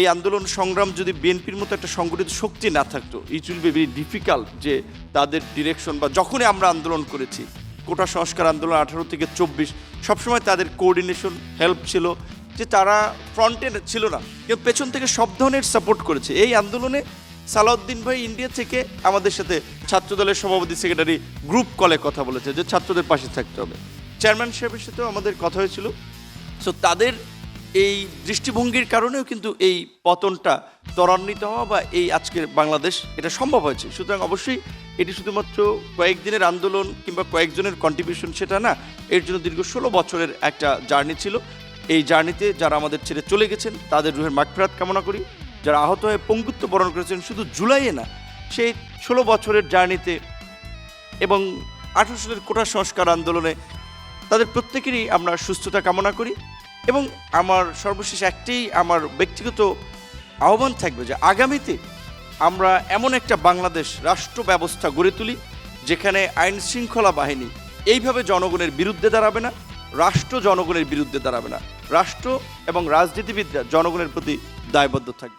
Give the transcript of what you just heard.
এই আন্দোলন সংগ্রাম যদি বিএনপির মতো একটা সংগঠিত শক্তি না থাকতো it will be very difficult যে তাদের ডিরেকশন বা যখনই আমরা আন্দোলন করেছি, কোটা সংস্কার আন্দোলন আঠারো থেকে চব্বিশ, সবসময় তাদের কোঅর্ডিনেশন হেল্প ছিল যে তারা ফ্রন্টে ছিল না কিন্তু পেছন থেকে সব ধরনের সাপোর্ট করেছে। এই আন্দোলনে সালাউদ্দিন ভাই ইন্ডিয়া থেকে আমাদের সাথে ছাত্রদলের সভাপতি সেক্রেটারি গ্রুপ কলে কথা বলেছে যে ছাত্রদের পাশে থাকতে হবে। চেয়ারম্যান সাহেবের সাথেও আমাদের কথা হয়েছিল। সো তাদের এই দৃষ্টিভঙ্গির কারণেও কিন্তু এই পতনটা ত্বরান্বিত হওয়া বা এই আজকের বাংলাদেশ এটা সম্ভব হয়েছে। সুতরাং অবশ্যই এটি শুধুমাত্র কয়েকদিনের আন্দোলন কিংবা কয়েকজনের কন্ট্রিবিউশন সেটা না, এর জন্য দীর্ঘ ষোলো বছরের একটা জার্নি ছিল। এই জার্নিতে যারা আমাদের ছেড়ে চলে গেছেন, তাদের রুহের মাগফিরাত কামনা করি। যারা আহত হয়ে পঙ্গুত্ব বরণ করেছেন, শুধু জুলাইয়ে না, সেই ষোলো বছরের জার্নিতে এবং আঠারো সালের কোটা সংস্কার আন্দোলনে তাদের প্রত্যেকেরই আমরা সুস্থতা কামনা করি। এবং আমার সর্বশেষ একটি আমার ব্যক্তিগত আহ্বান থাকবে যে আগামীতে আমরা এমন একটা বাংলাদেশ রাষ্ট্র ব্যবস্থা গড়ে তুলি, যেখানে আইন শৃঙ্খলা বাহিনী এইভাবে জনগণের বিরুদ্ধে দাঁড়াবে না, রাষ্ট্র জনগণের বিরুদ্ধে দাঁড়াবে না। রাষ্ট্র এবং রাজনীতিবিদরা জনগণের প্রতি দায়বদ্ধ থাকবে।